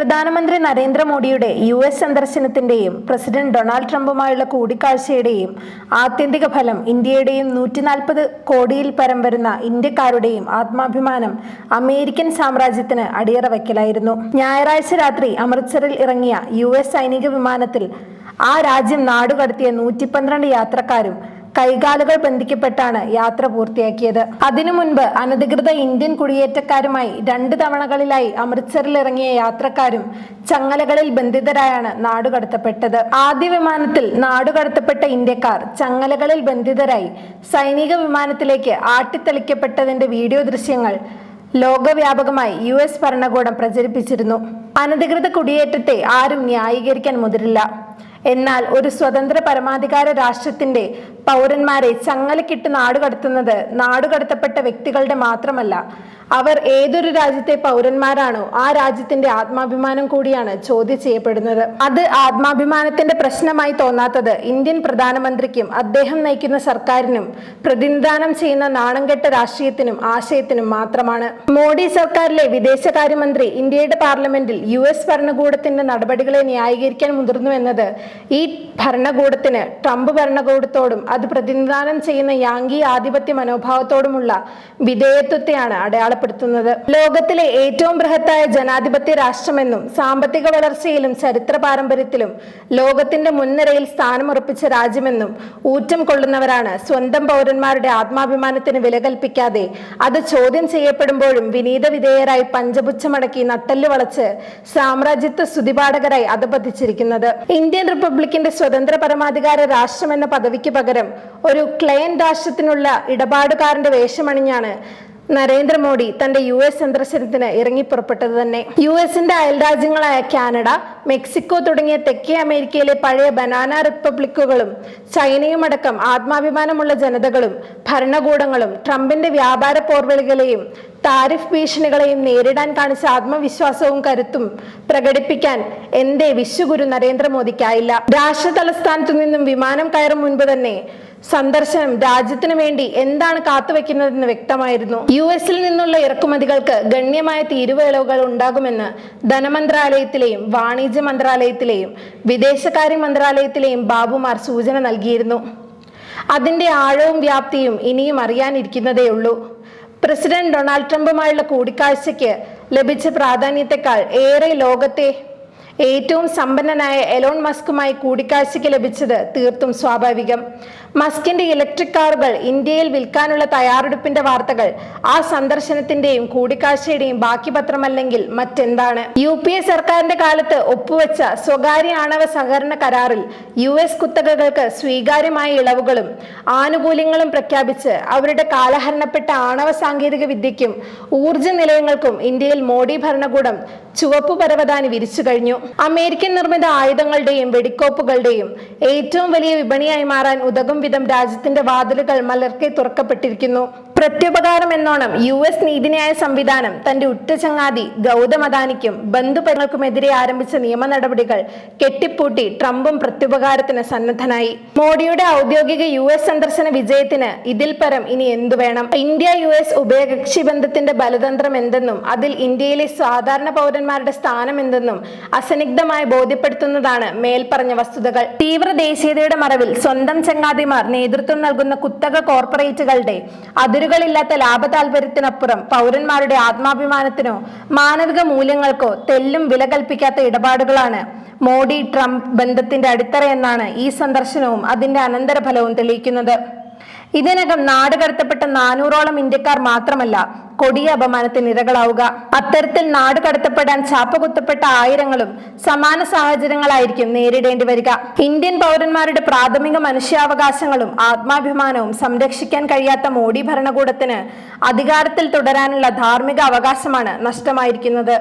പ്രധാനമന്ത്രി നരേന്ദ്രമോദിയുടെ U S സന്ദർശനത്തിന്റെയും പ്രസിഡന്റ് ഡൊണാൾഡ് ട്രംപുമായുള്ള കൂടിക്കാഴ്ചയുടെയും ആത്യന്തിക ഫലം ഇന്ത്യയുടെയും നൂറ്റി നാൽപ്പത് കോടിയിൽ പരം വരുന്ന ഇന്ത്യക്കാരുടെയും ആത്മാഭിമാനം അമേരിക്കൻ സാമ്രാജ്യത്തിന് അടിയറ വയ്ക്കലായിരുന്നു. ഞായറാഴ്ച രാത്രി അമൃത്സറിൽ ഇറങ്ങിയ യു സൈനിക വിമാനത്തിൽ ആ രാജ്യം നാടുകടത്തിയ നൂറ്റി യാത്രക്കാരും കൈകാലുകൾ ബന്ധിക്കപ്പെട്ടാണ് യാത്ര പൂർത്തിയാക്കിയത്. അതിനു മുൻപ് അനധികൃത ഇന്ത്യൻ കുടിയേറ്റക്കാരുമായി രണ്ട് തവണകളിലായി അമൃത്സറിൽ ഇറങ്ങിയ യാത്രക്കാരും ചങ്ങലകളിൽ ബന്ധിതരായാണ് നാടുകടത്തപ്പെട്ടത്. ആദ്യ വിമാനത്തിൽ നാടുകടത്തപ്പെട്ട ഇന്ത്യക്കാർ ചങ്ങലകളിൽ ബന്ധിതരായി സൈനിക വിമാനത്തിലേക്ക് ആട്ടിത്തെളിക്കപ്പെട്ടതിന്റെ വീഡിയോ ദൃശ്യങ്ങൾ ലോകവ്യാപകമായി യു എസ് ഭരണകൂടം പ്രചരിപ്പിച്ചിരുന്നു. അനധികൃത കുടിയേറ്റത്തെ ആരും ന്യായീകരിക്കാൻ മുതിരില്ല. എന്നാൽ ഒരു സ്വതന്ത്ര പരമാധികാര രാഷ്ട്രത്തിന്റെ പൗരന്മാരെ ചങ്ങലക്കിട്ട് നാടുകടത്തുന്നത് നാടുകടത്തപ്പെട്ട വ്യക്തികളുടെ മാത്രമല്ല. അവർ ഏതൊരു രാജ്യത്തെ പൗരന്മാരാണോ ആ രാജ്യത്തിന്റെ ആത്മാഭിമാനം കൂടിയാണ് ചോദ്യം ചെയ്യപ്പെടുന്നത്. അത് ആത്മാഭിമാനത്തിന്റെ പ്രശ്നമായി തോന്നാത്തത് ഇന്ത്യൻ പ്രധാനമന്ത്രിക്കും അദ്ദേഹം നയിക്കുന്ന സർക്കാരിനും പ്രതിനിധാനം ചെയ്യുന്ന നാണംകെട്ട രാഷ്ട്രീയത്തിനും ആശയത്തിനും മാത്രമാണ്. മോഡി സർക്കാരിലെ വിദേശകാര്യമന്ത്രി ഇന്ത്യയുടെ പാർലമെന്റിൽ യു എസ് ഭരണകൂടത്തിന്റെ നടപടികളെ ന്യായീകരിക്കാൻ മുതിർന്നു എന്നത് ഈ ഭരണകൂടത്തിന് ട്രംപ് ഭരണകൂടത്തോടും അത് പ്രതിനിധാനം ചെയ്യുന്ന യാങ്കി ആധിപത്യ മനോഭാവത്തോടുമുള്ള വിധേയത്വത്തെയാണ് അടയാളപ്പെടുത്തുന്നത്. ലോകത്തിലെ ഏറ്റവും ബൃഹത്തായ ജനാധിപത്യ രാഷ്ട്രമെന്നും സാമ്പത്തിക വളർച്ചയിലും ചരിത്ര പാരമ്പര്യത്തിലും ലോകത്തിന്റെ മുൻനിരയിൽ സ്ഥാനമുറപ്പിച്ച രാജ്യമെന്നും ഊറ്റം കൊള്ളുന്നവരാണ് സ്വന്തം പൗരന്മാരുടെ ആത്മാഭിമാനത്തിന് വില കൽപ്പിക്കാതെ അത് ചോദ്യം ചെയ്യപ്പെടുമ്പോഴും വിനീത വിധേയരായി പഞ്ചപുച്ഛമടക്കി നട്ടൽ വളച്ച് സാമ്രാജ്യത്വ സ്തുതിപാഠകരായി അധപതിച്ചിരിക്കുന്നത്. ഇന്ത്യൻ റിപ്പബ്ലിക്കിന്റെ സ്വതന്ത്ര പരമാധികാര രാഷ്ട്രം എന്ന പദവിക്ക് പകരം ഒരു ക്ലയൻ രാഷ്ട്രത്തിനുള്ള ഇടപാടുകാരന്റെ വേഷമണിഞ്ഞാണ് നരേന്ദ്രമോദി തന്റെ യു എസ് സന്ദർശനത്തിന് ഇറങ്ങിപ്പുറപ്പെട്ടത് തന്നെ. യു എസിന്റെ അയൽരാജ്യങ്ങളായ കാനഡ മെക്സിക്കോ തുടങ്ങിയ തെക്കേ അമേരിക്കയിലെ പഴയ ബനാന റിപ്പബ്ലിക്കുകളും ചൈനയുമടക്കം ആത്മാഭിമാനമുള്ള ജനതകളും ഭരണകൂടങ്ങളും ട്രംപിന്റെ വ്യാപാര പോർവലികളെയും താരിഫ് ഭീഷണികളെയും നേരിടാൻ കാണിച്ച ആത്മവിശ്വാസവും കരുത്തും പ്രകടിപ്പിക്കാൻ എന്തേ വിശ്വഗുരു നരേന്ദ്രമോദിക്കായില്ല. രാഷ്ട്ര തലസ്ഥാനത്തു നിന്നും വിമാനം കയറും മുൻപ് തന്നെ സന്ദർശനം രാജ്യത്തിനു വേണ്ടി എന്താണ് കാത്തുവെക്കുന്നതെന്ന് വ്യക്തമായിരുന്നു. യു എസിൽ നിന്നുള്ള ഇറക്കുമതികൾക്ക് ഗണ്യമായ തീരുവയിളവുകൾ ഉണ്ടാകുമെന്ന് ധനമന്ത്രാലയത്തിലെയും വാണിജ്യ മന്ത്രാലയത്തിലെയും വിദേശകാര്യ മന്ത്രാലയത്തിലെയും ബാബുമാർ സൂചന നൽകിയിരുന്നു. അതിന്റെ ആഴവും വ്യാപ്തിയും ഇനിയും അറിയാനിരിക്കുന്നതേയുള്ളൂ പ്രസിഡന്റ് ഡൊണാൾഡ് ട്രംപുമായുള്ള കൂടിക്കാഴ്ചയ്ക്ക് ലഭിച്ച പ്രാധാന്യത്തെക്കാൾ ഏറെ ലോകത്തെ ഏറ്റവും സമ്പന്നനായ എലോൺ മസ്കുമായി കൂടിക്കാഴ്ചയ്ക്ക് ലഭിച്ചത് തീർത്തും സ്വാഭാവികം. മസ്കിന്റെ ഇലക്ട്രിക് കാറുകൾ ഇന്ത്യയിൽ വിൽക്കാനുള്ള തയ്യാറെടുപ്പിന്റെ വാർത്തകൾ ആ സന്ദർശനത്തിന്റെയും കൂടിക്കാഴ്ചയുടെയും ബാക്കി പത്രമല്ലെങ്കിൽ മറ്റെന്താണ്? യു പി എ സർക്കാരിന്റെ കാലത്ത് ഒപ്പുവെച്ച സ്വകാര്യ ആണവ സഹകരണ കരാറിൽ യു എസ് കുത്തകകൾക്ക് സ്വീകാര്യമായ ഇളവുകളും ആനുകൂല്യങ്ങളും പ്രഖ്യാപിച്ച് അവരുടെ കാലഹരണപ്പെട്ട ആണവ സാങ്കേതിക വിദ്യയ്ക്കും ഊർജ നിലയങ്ങൾക്കും ഇന്ത്യയിൽ മോഡി ഭരണകൂടം ചുവപ്പ് പരവതാനി വിരിച്ചു കഴിഞ്ഞു. അമേരിക്കൻ നിർമ്മിത ആയുധങ്ങളുടെയും വെടിക്കോപ്പുകളുടെയും ഏറ്റവും വലിയ വിപണിയായി മാറാൻ ഉതകും വിധം രാജ്യത്തിന്റെ വാതിലുകൾ മലർക്കെ തുറക്കപ്പെട്ടിരിക്കുന്നു. പ്രത്യുപകാരം എന്നോണം യു എസ് നീതിന്യായ സംവിധാനം തന്റെ ഉറ്റ ചങ്ങാതി ഗൗതം അദാനിക്കും ബന്ധുപരങ്ങൾക്കുമെതിരെ ആരംഭിച്ച നിയമ നടപടികൾ കെട്ടിപ്പൂട്ടി ട്രംപും പ്രത്യുപകാരത്തിന് സന്നദ്ധനായി. മോഡിയുടെ ഔദ്യോഗിക യു എസ് സന്ദർശന വിജയത്തിന് ഇതിൽ പരം ഇനി എന്തു വേണം? ഇന്ത്യ യു എസ് ഉഭയകക്ഷി ബന്ധത്തിന്റെ ബലതന്ത്രം എന്തെന്നും അതിൽ ഇന്ത്യയിലെ സാധാരണ പൗരന്മാരുടെ സ്ഥാനം എന്തെന്നും അസന്നിഗ്ധമായി ബോധ്യപ്പെടുത്തുന്നതാണ് മേൽപ്പറഞ്ഞ വസ്തുതകൾ. തീവ്ര ദേശീയതയുടെ മറവിൽ സ്വന്തം ചങ്ങാതിമാർ നേതൃത്വം നൽകുന്ന കുത്തക കോർപ്പറേറ്റുകളുടെ അതിരുകളില്ലാത്ത ലാഭ താല്പര്യത്തിനപ്പുറം പൗരന്മാരുടെ ആത്മാഭിമാനത്തിനോ മാനവിക മൂല്യങ്ങൾക്കോ തെല്ലും വില കൽപ്പിക്കാത്ത ഇടപാടുകളാണ് മോഡി ട്രംപ് ബന്ധത്തിന്റെ അടിത്തറയെന്നാണ് ഈ സന്ദർശനവും അതിന്റെ അനന്തരഫലവും തെളിയിക്കുന്നത്. ഇതിനകം നാട് കടത്തപ്പെട്ട നാനൂറോളം ഇന്ത്യക്കാർ മാത്രമല്ല കൊടിയ അപമാനത്തിന് ഇരകളാവുക അത്തരത്തിൽ നാട് കടത്തപ്പെടാൻ ചാപ്പകുത്തപ്പെട്ട ആയിരങ്ങളും സമാന സാഹചര്യങ്ങളായിരിക്കും നേരിടേണ്ടി വരിക. ഇന്ത്യൻ പൗരന്മാരുടെ പ്രാഥമിക മനുഷ്യാവകാശങ്ങളും ആത്മാഭിമാനവും സംരക്ഷിക്കാൻ കഴിയാത്ത മോഡി ഭരണകൂടത്തിന് അധികാരത്തിൽ തുടരാനുള്ള ധാർമ്മിക അവകാശമാണ് നഷ്ടമായിരിക്കുന്നത്.